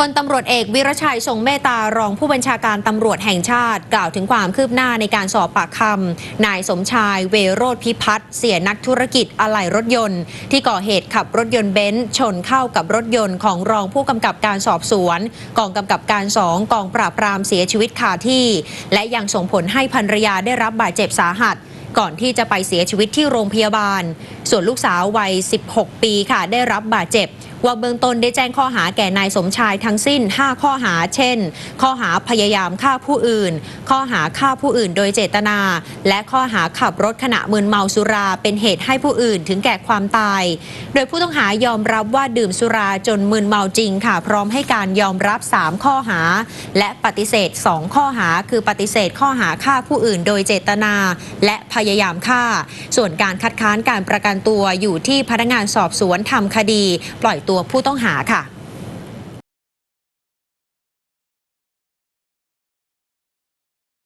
พลตำรวจเอกวิรชัยทรงเมตตารองผู้บัญชาการตำรวจแห่งชาติ กล่าวถึงความคืบหน้าในการสอบปากคำนายสมชายเวโรธพิพัฒน์เสียนักธุรกิจอะไหล่รถยนต์ ที่ก่อเหตุขับรถยนต์เบนซ์ชนเข้ากับรถยนต์ของรองผู้กำกับการสอบสวน กองกำกับการสองกองปราบปรามเสียชีวิตคาที่ และยังส่งผลให้ภรรยาได้รับบาดเจ็บสาหัสก่อนที่จะไปเสียชีวิตที่โรงพยาบาล ส่วนลูกสาววัย 16 ปีค่ะ ได้รับบาดเจ็บ ว่าเบื้องต้นได้แจ้งข้อหาแก่นายสมชายทั้งสิ้น 5 ข้อหา เช่น ข้อหาพยายามฆ่าผู้อื่น ข้อหาฆ่าผู้อื่นโดยเจตนา และข้อหาขับรถขณะมึนเมาสุราเป็นเหตุให้ผู้อื่นถึงแก่ความตาย โดยผู้ต้องหายอมรับว่าดื่มสุราจนมึนเมาจริงค่ะ พร้อมให้การยอมรับ 3 ข้อหา และปฏิเสธ 2 ข้อหา คือปฏิเสธข้อหาฆ่าผู้อื่น โดยเจตนา และพยายามฆ่า ส่วนการคัดค้านการประกันตัวอยู่ที่พนักงานสอบสวนทำคดี ปล่อยตัวผู้ต้องหาค่ะ